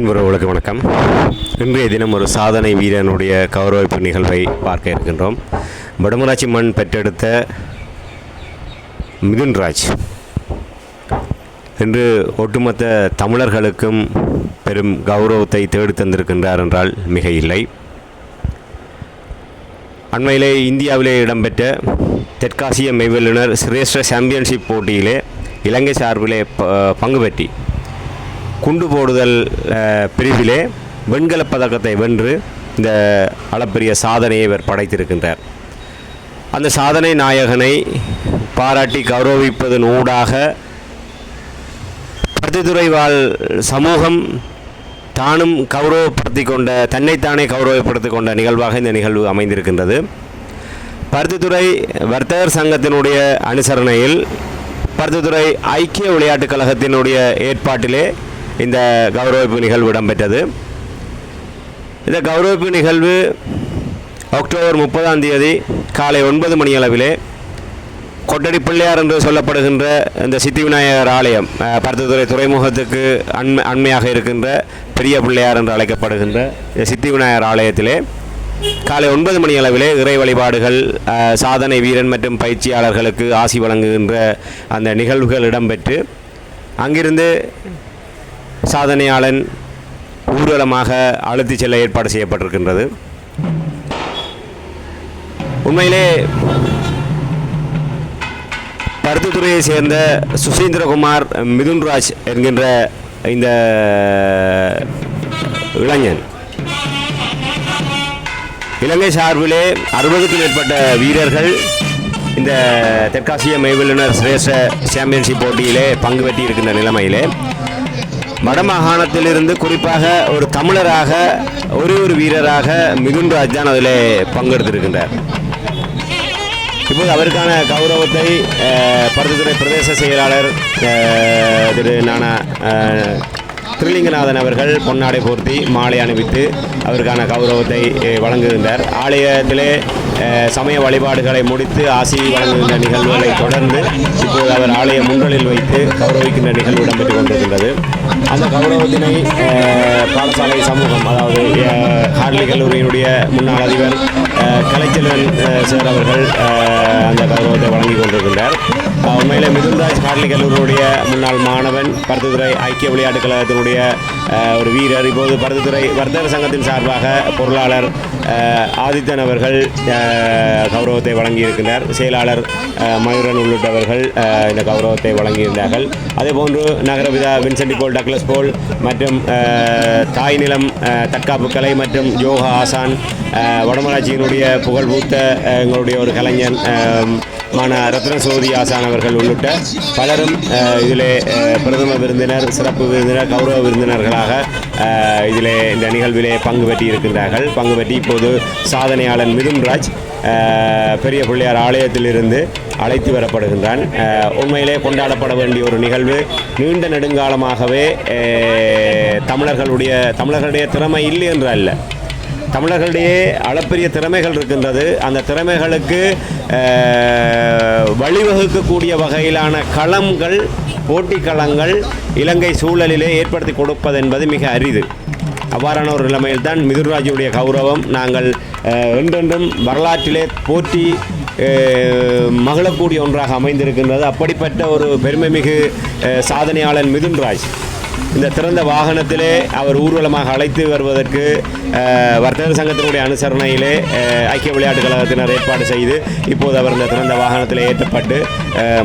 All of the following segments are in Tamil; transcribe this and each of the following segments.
அன்புறவுகளுக்கு வணக்கம். இன்றைய தினம் ஒரு சாதனை வீரனுடைய கௌரவிப்பு நிகழ்வை பார்க்க இருக்கின்றோம். வடமராட்சி மண் பெற்றெடுத்த மிதுன்ராஜ் இன்று ஒட்டுமொத்த தமிழர்களுக்கும் பெரும் கௌரவத்தை தேடி தந்திருக்கின்றார் என்றால் மிக இல்லை அண்மையிலே இந்தியாவிலே இடம்பெற்ற தெற்காசிய மெய்வல்லுனர் சிரேஷ்ட சாம்பியன்ஷிப் போட்டியிலே இலங்கை சார்பிலே பங்கு பெற்றி குண்டு போடுதல் பிரிவிலே வெண்கலப் பதக்கத்தை வென்று இந்த அளப்பரிய சாதனையை இவர் படைத்திருக்கின்றார். அந்த சாதனை நாயகனை பாராட்டி கௌரவிப்பதன் ஊடாக பருத்தித்துறை வாழ் சமூகம் தானும் கௌரவப்படுத்தி கொண்ட தன்னைத்தானே கௌரவப்படுத்தி கொண்ட நிகழ்வாக இந்த நிகழ்வு அமைந்திருக்கின்றது. பருத்தித்துறை வர்த்தகர் சங்கத்தினுடைய அனுசரணையில் பருத்தித்துறை ஐக்கிய விளையாட்டுக் கழகத்தினுடைய ஏற்பாட்டிலே இந்த கௌரவிப்பு நிகழ்வு இடம்பெற்றது. இந்த கௌரவிப்பு நிகழ்வு அக்டோபர் முப்பதாம் தேதி காலை ஒன்பது மணி அளவிலே கொட்டடி பிள்ளையார் என்று சொல்லப்படுகின்ற இந்த சித்தி விநாயகர் ஆலயம் பருத்தத்துறை துறைமுகத்துக்கு அண்மை அண்மையாக இருக்கின்ற பெரிய பிள்ளையார் என்று அழைக்கப்படுகின்ற இந்த சித்தி விநாயகர் ஆலயத்திலே காலை ஒன்பது மணி அளவிலே இறை வழிபாடுகள் சாதனை வீரன் மற்றும் பயிற்சியாளர்களுக்கு ஆசி வழங்குகின்ற அந்த நிகழ்வுகள் இடம்பெற்று அங்கிருந்து சாதனையாளன் ஊர்வலமாக அழுத்திச் செல்ல ஏற்பாடு செய்யப்பட்டிருக்கின்றது. உண்மையிலே பருத்தித்துறையை சேர்ந்த சுசீந்திரகுமார் மிதுன்ராஜ் என்கின்ற இந்த இளைஞன் இலங்கை சார்பிலே அறுபதுக்கும் மேற்பட்ட வீரர்கள் இந்த தெற்காசிய மெய்வல்லுனர் சிரேஷ்ட சாம்பியன்ஷிப் போட்டியிலே பங்கு பெற்றிருக்கின்ற நிலைமையிலே வடமாகாணத்திலிருந்து குறிப்பாக ஒரு தமிழராக ஒரே ஒரு வீரராக மிகுந்த தான் அதில் பங்கெடுத்திருக்கின்றார். இப்போது அவருக்கான கௌரவத்தை அஹ், பிரதேச செயலாளர் திரு நானா திருலிங்கநாதன் அவர்கள் பொன்னாடை போர்த்தி மாலை அணிவித்து அவருக்கான கௌரவத்தை வழங்குகின்றார் ஆலயத்திலே சமய வழிபாடுகளை முடித்து ஆசி வழங்குகின்ற நிகழ்வுகளை தொடர்ந்து இப்போது அவர் ஆலய முன்றலில் வைத்து கௌரவிக்கின்ற நிகழ்வு இடம்பெற்றுக் கொண்டிருக்கின்றது. அந்த கௌரவத்தினை பாடசாலை சமூகம் அதாவது ஹார்லி கல்லூரியினுடைய முன்னாள் அதிபர் கலைச்செல்வன் சார் அவர்கள் அந்த கௌரவத்தை வழங்கி கொண்டிருக்கின்றார். உண்மையில் மிதுன்ராஜ் ஹார்லி கல்லூரியுடைய முன்னாள் மாணவன் பருத்தித்துறை ஐக்கிய விளையாட்டுக் கழகத்தினுடைய ஒரு வீரர். இப்போது பருத்தித்துறை வர்த்தக சங்கத்தின் சார்பாக பொருளாளர் ஆதித்தன் அவர்கள் கௌரவத்தை வழங்கியிருக்கின்றார் செயலாளர் மயூரன் உள்ளிட்டவர்கள் இந்த கௌரவத்தை வழங்கியிருந்தார்கள். அதேபோன்று நகரவிதா வின்சென்டி போல் டக்லஸ் போல் மற்றும் தாய் நிலம் தற்காப்பு கலை மற்றும் யோகா ஆசான் வடமராஜியினுடைய வடமராட்சியினுடைய புகழ்பூத்த எங்களுடைய ஒரு கலைஞன் மன மான ரத்ன சோதி ஆசான் அவர்கள் உள்ளிட்ட பலரும் இதில் இதிலே பிரதம விருந்தினர் சிறப்பு விருந்தினர் கௌரவ விருந்தினர்களாக இதில் இதிலே இந்த நிகழ்விலே பங்கு பெற்றி இருக்கின்றார்கள். பங்கு பெற்றி இப்போது சாதனையாளன் மிதுன்ராஜ் பெரிய பிள்ளையார் ஆலயத்திலிருந்து அழைத்து வரப்படுகின்றான். உண்மையிலே கொண்டாடப்பட வேண்டிய ஒரு நிகழ்வு. நீண்ட நெடுங்காலமாகவே தமிழர்களுடைய தமிழர்களுடைய திறமை இல்லை என்று அல்ல. தமிழர்களிடையே அளப்பரிய திறமைகள் இருக்கின்றது. அந்த திறமைகளுக்கு வழிவகுக்கக்கூடிய வகையிலான களங்கள் போட்டி களங்கள் இலங்கை சூழலிலே ஏற்படுத்தி கொடுப்பது என்பது மிக அரிது. அவ்வாறான ஒரு நிலைமையில்தான் மிதுர்ராஜுடைய கௌரவம். நாங்கள் என்றென்றும் வரலாற்றிலே போற்றி மகளக்கூடிய ஒன்றாக அமைந்திருக்கின்றது. அப்படிப்பட்ட ஒரு பெருமைமிகு சாதனையாளன் மிதுன்ராஜ். இந்த திறந்த வாகனத்திலே அவர் ஊர்வலமாக அழைத்து வருவதற்கு வர்த்தக சங்கத்தினுடைய அனுசரணையிலே ஐக்கிய விளையாட்டுக் கழகத்தினர் ஏற்பாடு செய்து இப்போது அவர் இந்த திறந்த வாகனத்தில் ஏற்றப்பட்டு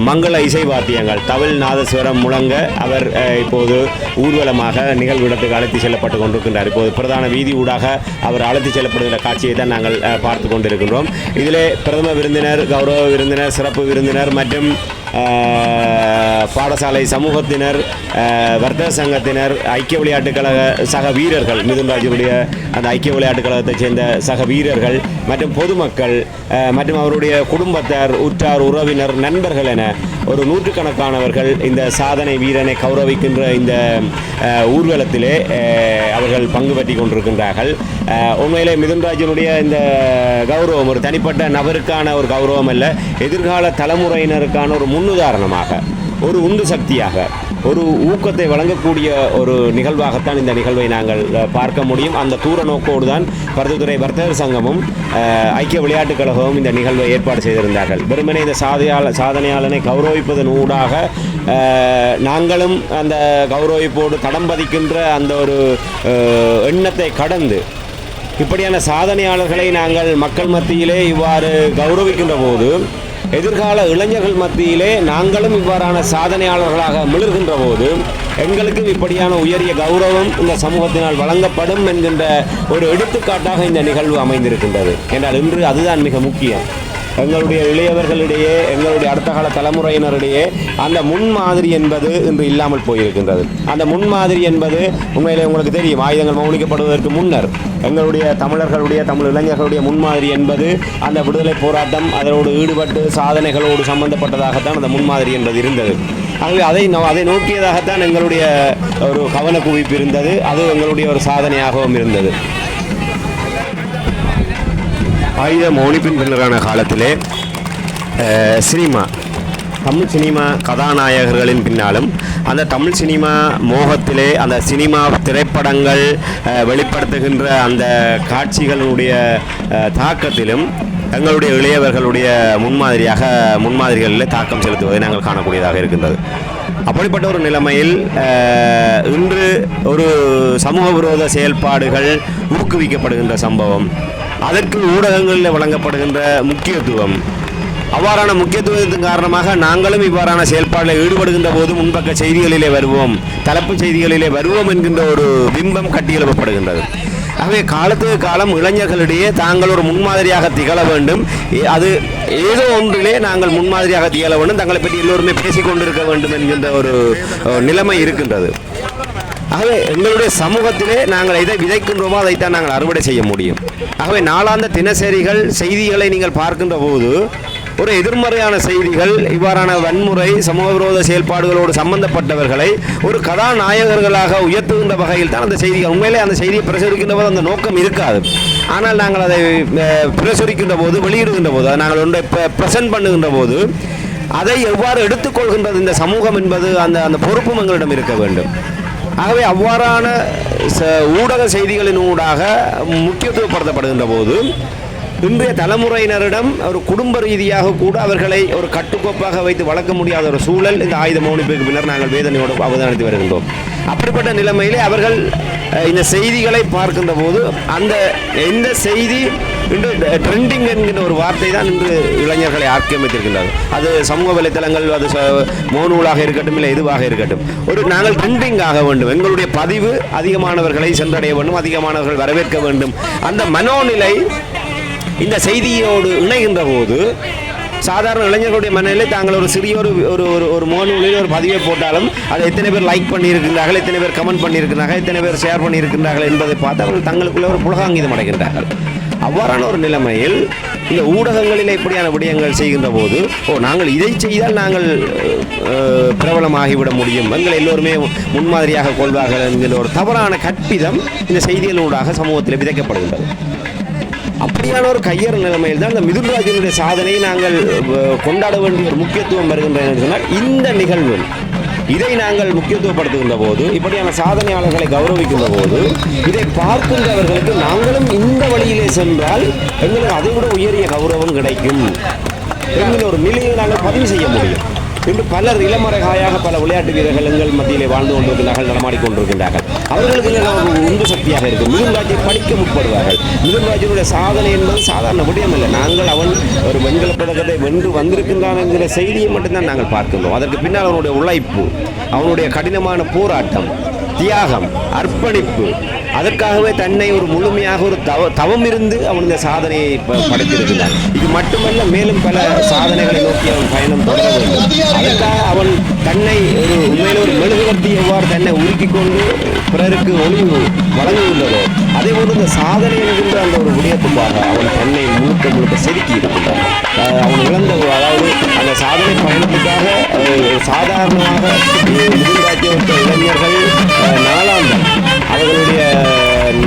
மங்கள இசை வாத்தியங்கள் தவில் நாதஸ்வரம் முழங்க அவர் இப்போது ஊர்வலமாக நிகழ்விடத்துக்கு அழைத்து செல்லப்பட்டு கொண்டிருக்கின்றார். இப்போது பிரதான வீதி ஊடாக அவர் அழைத்து செல்லப்படுகின்ற காட்சியை தான் நாங்கள் பார்த்து கொண்டிருக்கின்றோம். இதிலே பிரதம விருந்தினர் கௌரவ விருந்தினர் சிறப்பு விருந்தினர் மற்றும் பாடசாலை சமூகத்தினர் வர்த்தக சங்கத்தினர் ஐக்கிய விளையாட்டுக் கழக சக வீரர்கள் மிதுன்ராஜுடைய அந்த ஐக்கிய விளையாட்டுக் கழகத்தைச் சேர்ந்த சக வீரர்கள் மற்றும் பொதுமக்கள் மற்றும் அவருடைய குடும்பத்தார் உற்றார் உறவினர் நண்பர்கள் என ஒரு நூற்றுக்கணக்கானவர்கள் இந்த சாதனை வீரனை கௌரவிக்கின்ற இந்த ஊர்வலத்திலே அவர்கள் பங்கு பற்றி கொண்டிருக்கின்றார்கள். உண்மையிலே மிதுன்ராஜனுடைய இந்த கௌரவம் ஒரு தனிப்பட்ட நபருக்கான ஒரு கௌரவம் அல்ல எதிர்கால தலைமுறையினருக்கான ஒரு முன்னுதாரணமாக. ஒரு உந்து சக்தியாக ஒரு ஊக்கத்தை வழங்கக்கூடிய ஒரு நிகழ்வாகத்தான் இந்த நிகழ்வை நாங்கள் பார்க்க முடியும். அந்த தூர நோக்கோடு தான் பருத்தித்துறை வர்த்தகர் சங்கமும் ஐக்கிய விளையாட்டுக் கழகமும் இந்த நிகழ்வை ஏற்பாடு செய்திருந்தார்கள். வெறுமனே இந்த சாதையாள சாதனையாளனை கௌரவிப்பதன் ஊடாக நாங்களும் அந்த கௌரவிப்போடு தடம் பதிக்கின்ற அந்த ஒரு எண்ணத்தை கடந்து இப்படியான சாதனையாளர்களை நாங்கள் மக்கள் மத்தியிலே இவ்வாறு கௌரவிக்கின்ற போது எதிர்கால இளைஞர்கள் மத்தியிலே நாங்களும் இவ்வாறான சாதனையாளர்களாக மிளர்கின்ற போது எங்களுக்கும் இப்படியான உயரிய கௌரவம் இந்த சமூகத்தினால் வழங்கப்படும் என்கின்ற ஒரு எடுத்துக்காட்டாக இந்த நிகழ்வு அமைந்திருக்கின்றது. என்றால் இன்று அதுதான் மிக முக்கியம். எங்களுடைய இளையவர்களிடையே எங்களுடைய அடுத்த கால தலைமுறையினரிடையே அந்த முன்மாதிரி என்பது இன்று இல்லாமல் போயிருக்கின்றது. அந்த முன்மாதிரி என்பது உண்மையில் உங்களுக்கு தெரியும். ஆயுதங்கள் மௌனிக்கப்படுவதற்கு முன்னர் எங்களுடைய தமிழர்களுடைய தமிழ் இளைஞர்களுடைய முன்மாதிரி என்பது அந்த விடுதலை போராட்டம் அதனோடு ஈடுபட்டு சாதனைகளோடு சம்பந்தப்பட்டதாகத்தான் அந்த முன்மாதிரி என்பது இருந்தது. ஆகவே அதை நோ- அதை நோக்கியதாகத்தான் எங்களுடைய ஒரு கவன குவிப்பு இருந்தது. அது எங்களுடைய ஒரு சாதனையாகவும் இருந்தது. ஆயுத மௌனிப்பின் பின்னரான காலத்திலே சினிமா தமிழ் சினிமா கதாநாயகர்களின் பின்னாலும் அந்த தமிழ் சினிமா மோகத்திலே அந்த சினிமா திரைப்படங்கள் வெளிப்படுத்துகின்ற அந்த காட்சிகளுடைய தாக்கத்திலும் தங்களுடைய இளையவர்களுடைய முன்மாதிரியாக முன்மாதிரிகளில் தாக்கம் செலுத்துவதை நாங்கள் காணக்கூடியதாக இருக்கின்றது. அப்படிப்பட்ட ஒரு நிலைமையில் இன்று ஒரு சமூக விரோத செயல்பாடுகள் ஊக்குவிக்கப்படுகின்ற சம்பவம். அதற்கு ஊடகங்களில் வழங்கப்படுகின்ற முக்கியத்துவம். அவ்வாறான முக்கியத்துவத்தின் காரணமாக நாங்களும் இவ்வாறான செயல்பாடில் ஈடுபடுகின்ற போது முன்பக்க செய்திகளிலே வருவோம். தலைப்பு செய்திகளிலே வருவோம் என்கின்ற ஒரு பிம்பம் கட்டியெழுப்பப்படுகின்றது. ஆகவே காலத்துக்கு காலம் இளைஞர்களிடையே தாங்கள் ஒரு முன்மாதிரியாக திகழ வேண்டும். ஏ- அது ஏதோ ஒன்றிலே நாங்கள் முன்மாதிரியாக திகழ வேண்டும். தங்களை பற்றி எல்லோருமே பேசிக்கொண்டிருக்க வேண்டும் என்கின்ற ஒரு நிலைமை இருக்கின்றது. ஆகவே எங்களுடைய சமூகத்திலே நாங்கள் எதை விதைக்கின்றோமோ அதைத்தான் நாங்கள் அறுவடை செய்ய முடியும். ஆகவே நாளாந்த தினசரிகள் செய்திகளை நீங்கள் பார்க்கின்ற போது ஒரு எதிர்மறையான செய்திகள் இவ்வாறான வன்முறை சமூக விரோத செயல்பாடுகளோடு சம்பந்தப்பட்டவர்களை ஒரு கதாநாயகர்களாக உயர்த்துகின்ற வகையில் தான் அந்த செய்திகள் உண்மையிலே அந்த செய்தியை பிரசுரிக்கின்ற போது அந்த நோக்கம் இருக்காது. ஆனால் நாங்கள் அதை பிரசுரிக்கின்ற போது வெளியிடுகின்ற போது அதை நாங்கள் ஒன்றை ப்ரெசென்ட் பண்ணுகின்ற போது அதை எவ்வாறு எடுத்துக்கொள்கின்றது இந்த சமூகம் என்பது அந்த அந்த பொறுப்பும் எங்களிடம் இருக்க வேண்டும். ஆகவே அவ்வாறான ச- ஊடக செய்திகளின் ஊடாக முக்கியத்துவப்படுத்தப்படுகின்ற போது இன்றைய தலைமுறையினரிடம் ஒரு குடும்ப ரீதியாக கூட அவர்களை ஒரு கட்டுக்கோப்பாக வைத்து வளர்க்க முடியாத ஒரு சூழல் இந்த ஆயுத மௌனிப்புக்கு பின்னர் நாங்கள் வேதனையோடு அவதானித்து வருகின்றோம். அப்படிப்பட்ட நிலைமையிலே அவர்கள் இந்த செய்திகளை பார்க்கின்ற போது அந்த எந்த செய்தி இன்று ட்ரெண்டிங் என்கின்ற ஒரு வார்த்தை தான் இன்று இளைஞர்களை ஆக்கியமைத்திருக்கின்றார்கள் அது சமூக வலைத்தளங்கள் அது ச- மோனூலாக இருக்கட்டும் இல்லை எதுவாக இருக்கட்டும். ஒரு நாங்கள் ட்ரெண்டிங் ஆக வேண்டும். எங்களுடைய பதிவு அதிகமானவர்களை சென்றடைய வேண்டும் அதிகமானவர்கள் வரவேற்க வேண்டும். அந்த மனோநிலை இந்த செய்தியோடு இணைகின்ற போது சாதாரண இளைஞர்களுடைய மனநிலை தாங்கள் ஒரு சிறிய ஒரு ஒரு ஒரு ஒரு முகநூலில் ஒரு பதிவை போட்டாலும் அதை எத்தனை பேர் லைக் பண்ணியிருக்கிறார்கள் எத்தனை பேர் கமெண்ட் பண்ணியிருக்கிறார்கள் எத்தனை பேர் ஷேர் பண்ணியிருக்கிறார்கள் என்பதை பார்த்து அவர்கள் தங்களுக்குள்ளே ஒரு புலகாங்கிதம் அடைகின்றார்கள். அவ்வாறான ஒரு நிலைமையில் இந்த ஊடகங்களில் இப்படியான விடயங்கள் செய்கின்ற போது ஓ நாங்கள் இதை செய்தால் நாங்கள் பிரபலமாகிவிட முடியும். எங்களை எல்லோருமே முன்மாதிரியாக கொள்வார்கள் என்கிற ஒரு தவறான கற்பிதம் இந்த செய்திகளூடாக சமூகத்தில் விதைக்கப்படுகின்றது. அப்படியான ஒரு கையற நிலைமையில் தான் இந்த மிதுன்ராஜனுடைய சாதனையை நாங்கள் கொண்டாட வேண்டிய ஒரு முக்கியத்துவம் வருகின்றன என்று சொன்னால் இந்த நிகழ்வு. இதை நாங்கள் முக்கியத்துவப்படுத்துகின்ற போது இப்படியான சாதனையாளர்களை கௌரவிக்கின்ற போது இதை பார்க்கின்றவர்களுக்கு நாங்களும் இந்த வழியிலே சென்றால் எங்களுக்கு அதை விட உயரிய கௌரவம் கிடைக்கும். என்கிற ஒரு நிலையை நாங்கள் பதிவு செய்ய முடியும். இன்று பலர் இளமறைகாயாக பல விளையாட்டு வீரர்கள் எங்கள் மத்தியிலே வாழ்ந்து கொண்டிருக்கிறார்கள் நடமாடிக் கொண்டிருக்கின்றார்கள். அவர்களுக்கு எல்லாம் ஒரு உந்து சக்தியாக இருக்கும். மிதுன்ராஜை படிக்க முற்படுவார்கள். மிதுன்ராஜனுடைய சாதனை என்பது சாதாரண விடயம் இல்லை நாங்கள் அவன் ஒரு வெண்கல பதக்கத்தை வென்று வந்திருக்கின்றான் என்கிற செய்தியை மட்டும்தான் நாங்கள் பார்க்கின்றோம். அதற்கு பின்னால் அவனுடைய உழைப்பு அவனுடைய கடினமான போராட்டம் தியாகம் அர்ப்பணிப்பு அதற்காகவே தன்னை ஒரு முழுமையாக ஒரு தவ தவம் இருந்து அவன் இந்த சாதனையை ப- படைத்திருக்கிறான். இது மட்டுமல்ல மேலும் பல சாதனைகளை நோக்கி அவன் பயணம் தொடர வேண்டும். அதற்காக அவன் தன்னை ஒரு உண்மையில ஒரு மெழுகுவர்த்தி எவ்வாறு தன்னை உருக்கி கொண்டு பிறருக்கு ஒளிவு வழங்குகின்றதோ அதே போன்று இந்த சாதனை என்கின்ற அந்த ஒரு விடயத்துக்காக அவன் தன்னை முழுக்க முழுக்க செதுக்கி இருக்கின்றான். அவன் இழந்த அதாவது அந்த சாதனை பயணத்துக்காக சாதாரணமாக இளைஞர்கள் அஹ், நாளாந்தம் அவர்களுடைய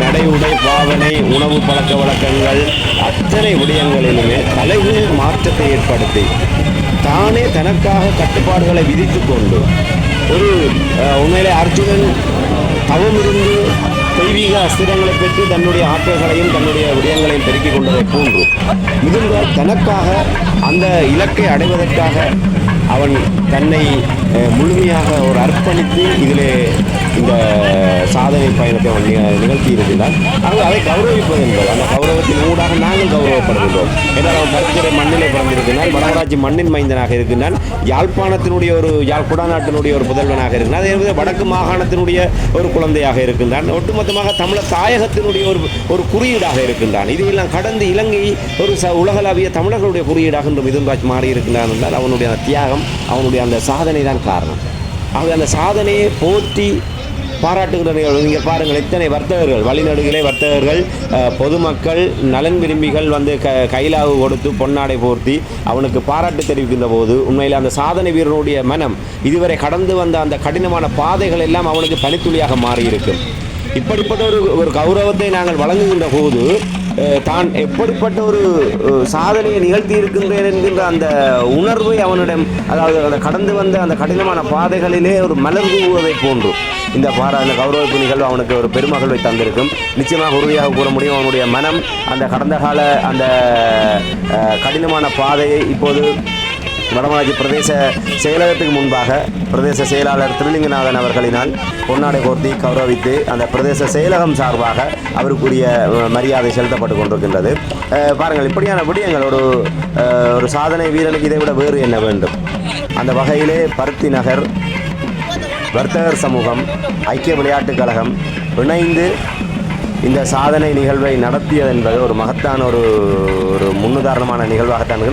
நடை உடை பாவனை உணவு பழக்க வழக்கங்கள் அத்தனை விடயங்களிலுமே தலைகளில் மாற்றத்தை ஏற்படுத்தி தானே தனக்காக கட்டுப்பாடுகளை விதித்து கொண்டு ஒரு உண்மையிலே அர்ஜுனன் தவமிருந்து தெய்வீக அஸ்திரங்களை பெற்று தன்னுடைய ஆற்றல்களையும் தன்னுடைய விடயங்களையும் பெருக்கிக் கொண்டதை போன்று இதில் தனக்காக அந்த இலக்கை அடைவதற்காக அவன் தன்னை முழுமையாக ஒரு அர்ப்பணித்து இதிலே இந்த சாதனை பயணத்தை அவன் நிகழ்த்தி இருக்கிறான் ஆகவே அதை கௌரவிப்பது என்பது அந்த கௌரவத்தின் ஊடாக நாங்கள் கௌரவப்படுகின்றோம். என்றால் அவன் பருத்திரை மண்ணிலே பிறந்திருக்கிறான் வடவராட்சி மண்ணின் மைந்தனாக இருக்கின்றான் யாழ்ப்பாணத்தினுடைய ஒரு யாழ் குடாநாட்டினுடைய ஒரு புதல்வனாக இருக்கின்றான் அதே வடக்கு மாகாணத்தினுடைய ஒரு குழந்தையாக இருக்கின்றான் ஒட்டுமொத்தமாக தமிழர் தாயகத்தினுடைய ஒரு ஒரு குறியீடாக இருக்கின்றான் இதையெல்லாம் கடந்து இலங்கை ஒரு ச உலகளாவிய தமிழர்களுடைய குறியீடாக இன்று மிதுன்ராஜ் மாறி இருக்கின்றான் என்றால் அவனுடைய தியாகம் அவனுடைய அந்த சாதனை தான் காரணம். ஆகவே அந்த சாதனையை போற்றி பாராட்டுகிற நிகழ்வு நீங்கள் பாருங்கள் எத்தனை வர்த்தகர்கள் வழிநடுகிலே வர்த்தகர்கள் பொதுமக்கள் நலன் விரும்பிகள் வந்து க கைலாவு கொடுத்து பொன்னாடை போர்த்தி அவனுக்கு பாராட்டு தெரிவிக்கின்ற போது உண்மையில் அந்த சாதனை வீரனுடைய மனம் இதுவரை கடந்து வந்த அந்த கடினமான பாதைகள் எல்லாம் அவனுக்கு பனித்துளியாக மாறியிருக்கும். இப்படிப்பட்ட ஒரு ஒரு கௌரவத்தை நாங்கள் வழங்குகின்ற போது தான் எப்படிப்பட்ட ஒரு சாதனையை நிகழ்த்தி இருக்கின்றேன் என்கின்ற அந்த உணர்வை அவனிடம் அதாவது அந்த கடந்து வந்த அந்த கடினமான பாதைகளிலே ஒரு மலர் தூவுவதை போன்று. இந்த பாரா இந்த கௌரவிப்பு நிகழ்வு அவனுக்கு ஒரு பெருமகிழ்வை தந்திருக்கும். நிச்சயமாக உறுதியாக கூற முடியும் அவனுடைய மனம் அந்த கடந்த கால அந்த கடினமான பாதையை இப்போது வடமராட்சி பிரதேச செயலகத்துக்கு முன்பாக பிரதேச செயலாளர் திருலிங்கநாதன் அவர்களினால் பொன்னாடை கோர்த்தி கௌரவித்து அந்த பிரதேச செயலகம் சார்பாக அவருக்குரிய மரியாதை செலுத்தப்பட்டு கொண்டிருக்கின்றது. பாருங்கள் இப்படியான விடயங்கள் ஒரு ஒரு சாதனை வீரனுக்கு இதை விட வேறு என்ன வேண்டும்? அந்த வகையிலே பருத்தி நகர் வர்த்தகர் சமூகம் ஐக்கிய விளையாட்டுக் கழகம் இணைந்து இந்த சாதனை நிகழ்வை நடத்தியது என்பது ஒரு மகத்தான ஒரு ஒரு முன்னுதாரணமான நிகழ்வாகத்தான்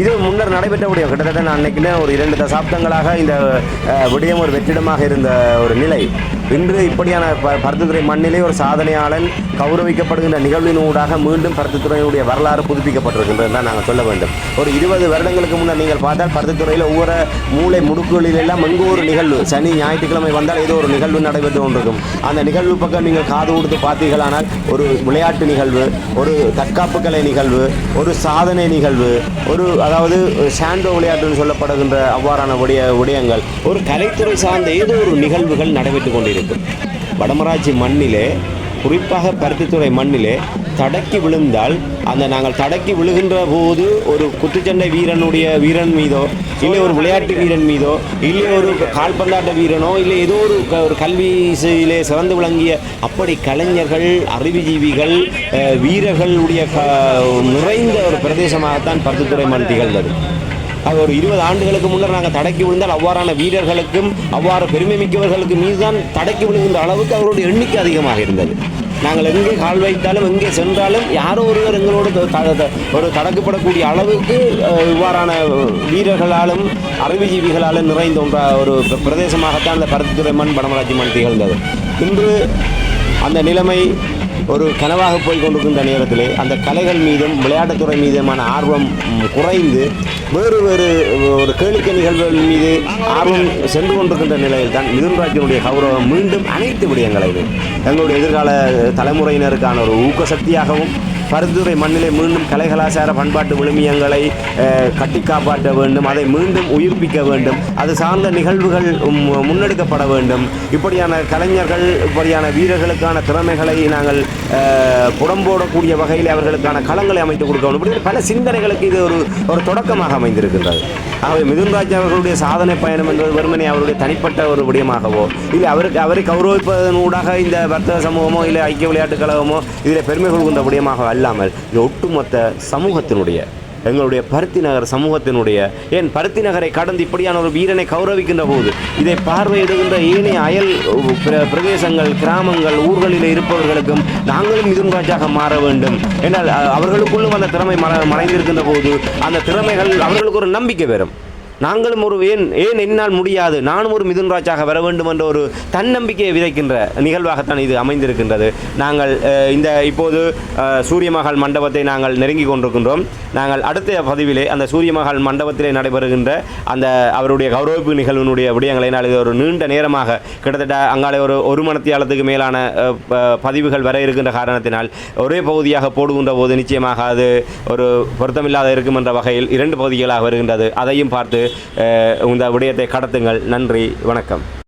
இது முன்னர் நடைபெற்ற விடயம் கிட்டத்தட்ட நான் நினைக்கிறேன் ஒரு இரண்டு தசாப்தங்களாக இந்த விடயம் ஒரு வெற்றிடமாக இருந்த ஒரு நிலை. இன்று இப்படியான ப பருத்தித்துறை மண்ணிலே ஒரு சாதனையாளன் கௌரவிக்கப்படுகின்ற நிகழ்வினூடாக மீண்டும் பருத்தித்துறையினுடைய வரலாறு புதுப்பிக்கப்பட்டிருக்கின்றது தான் நாங்கள் சொல்ல வேண்டும். ஒரு இருபது வருடங்களுக்கு முன்னர் நீங்கள் பார்த்தால் பருத்தித்துறையில் ஒவ்வொரு மூளை முடுக்குகளில் எல்லாம் எங்கோ ஒரு நிகழ்வு சனி ஞாயிற்றுக்கிழமை வந்தால் ஏதோ ஒரு நிகழ்வு நடைபெற்று கொண்டிருக்கும். அந்த நிகழ்வு பக்கம் நீங்கள் காது கொடுத்து பார்த்தீர்களானால் ஒரு விளையாட்டு நிகழ்வு ஒரு தற்காப்பு கலை நிகழ்வு ஒரு சாதனை நிகழ்வு ஒரு அதாவது சாண்டோ விளையாட்டுன்னு சொல்லப்படுகின்ற அவ்வாறான விடய விடயங்கள். ஒரு கலைத்துறை சார்ந்த ஏதோ ஒரு நிகழ்வுகள் நடைபெற்று கொண்டிருக்கும். வடமராட்சி மண்ணிலே குறிப்பாக பருத்தித்துறை மண்ணிலே தடக்கி விழுந்தால் அந்த நாங்கள் தடக்கி விழுகின்ற போது ஒரு குத்துச்சண்டை வீரனுடைய வீரன் மீதோ இல்லை ஒரு விளையாட்டு வீரன் மீதோ இல்லை ஒரு கால்பந்தாட்ட வீரனோ இல்லை ஏதோ ஒரு க- ஒரு கல்வியிலே சிறந்து விளங்கிய அப்படி கலைஞர்கள் அறிவுஜீவிகள் வீரர்களுடைய க- நிறைந்த ஒரு பிரதேசமாகத்தான் பருத்தித்துறை மண் திகழ்ந்தது. அது ஒரு இருபது ஆண்டுகளுக்கு முன்னர் நாங்கள் தடக்கி விழுந்தால் அவ்வாறான வீரர்களுக்கும் அவ்வாறு பெருமை மிக்கவர்களுக்கு மீதுதான் தடக்கி விழுகின்ற அளவுக்கு அவருடைய எண்ணிக்கை அதிகமாக இருந்தது. நாங்கள் எங்கே கால் வைத்தாலும் எங்கே சென்றாலும் யாரோ ஒருவர் எங்களோடு த- த- ஒரு தடக்கப்படக்கூடிய அளவுக்கு இவ்வாறான வீரர்களாலும் அறிவுஜீவிகளாலும் நிறைந்த ஒரு பிரதேசமாகத்தான் அந்த பருத்தித்துறை மண் வடமராட்சி மண் திகழ்ந்தது. இன்று அந்த நிலைமை ஒரு கனவாக போய் கொண்டிருக்கின்ற நேரத்தில் அந்த கலைகள் மீதும் விளையாட்டுத்துறை மீதுமான ஆர்வம் குறைந்து வேறு வேறு ஒரு கேளிக்கை நிகழ்வுகள் மீது ஆர்வம் சென்று கொண்டிருக்கின்ற நிலையில் தான் மிதுன்ராஜினுடைய கௌரவம் மீண்டும் அனைத்து விடயங்களையும் எங்களுடைய எதிர்கால தலைமுறையினருக்கான ஒரு ஊக்க சக்தியாகவும் பருத்துறை மண்ணிலே மீண்டும் கலை கலாச்சார பண்பாட்டு விழுமியங்களை கட்டி காப்பாற்ற வேண்டும் அதை மீண்டும் உயிர்ப்பிக்க வேண்டும். அது சார்ந்த நிகழ்வுகள் முன்னெடுக்கப்பட வேண்டும். இப்படியான கலைஞர்கள் இப்படியான வீரர்களுக்கான திறமைகளை நாங்கள் புடம்போடக்கூடிய வகையில் அவர்களுக்கான களங்களை அமைத்து கொடுக்க வேண்டும். இப்படி பல சிந்தனைகளுக்கு இது ஒரு ஒரு தொடக்கமாக அமைந்திருக்கின்றது. ஆகவே மிதுன்ராஜ் அவர்களுடைய சாதனை பயணம் என்பது வெறுமனே அவருடைய தனிப்பட்ட ஒரு விடயமாகவோ இல்லை அவருக்கு அவரை கௌரவிப்பதனூடாக இந்த வர்த்தக சமூகமோ இல்லை ஐக்கிய விளையாட்டுக் கழகமோ இதில் பெருமை கொள்கின்ற விடயமாக அல்லாமல் இது ஒட்டுமொத்த சமூகத்தினுடைய எங்களுடைய பருத்தி நகர் சமூகத்தினுடைய ஏன் பருத்தி நகரை கடந்து இப்படியான ஒரு வீரனை கௌரவிக்கின்ற போது இதை பார்வையிடுகின்ற ஏனைய அயல் பிரதேசங்கள் கிராமங்கள் ஊர்களில் இருப்பவர்களுக்கும் நாங்களும் இதுங்காட்சியாக மாற வேண்டும். என்றால் அவர்களுக்குள்ளும் அந்த திறமை மறைந்திருக்கின்ற போது அந்த திறமைகள் அவர்களுக்கு ஒரு நம்பிக்கை வரும். நாங்களும் ஒரு ஏன் ஏன் என்னால் முடியாது? நானும் ஒரு மிதுன் ராஜாக வர வேண்டும் என்ற ஒரு தன்னம்பிக்கையை விதைக்கின்ற நிகழ்வாகத்தான் இது அமைந்திருக்கின்றது. நாங்கள் இந்த இப்போது சூரியமகால் சூரிய மகால் மண்டபத்தை நாங்கள் நெருங்கி கொண்டிருக்கின்றோம். நாங்கள் அடுத்த பதிவிலே அந்த சூரிய மகால் மண்டபத்திலே நடைபெறுகின்ற அந்த அவருடைய கௌரவிப்பு நிகழ்வினுடைய விடயங்களை நான் இது ஒரு நீண்ட நேரமாக கிட்டத்தட்ட அங்காலே ஒரு ஒரு மணத்தியாலத்துக்கு மேலான ப- பதிவுகள் வர இருக்கின்ற காரணத்தினால் ஒரே பகுதியாக போடுகின்ற போது நிச்சயமாக அது ஒரு பொருத்தமில்லாத இருக்கும் என்ற வகையில் இரண்டு பகுதிகளாக வருகின்றது. அதையும் பார்த்து இந்த விடயத்தை கடத்துங்கள். நன்றி. வணக்கம்.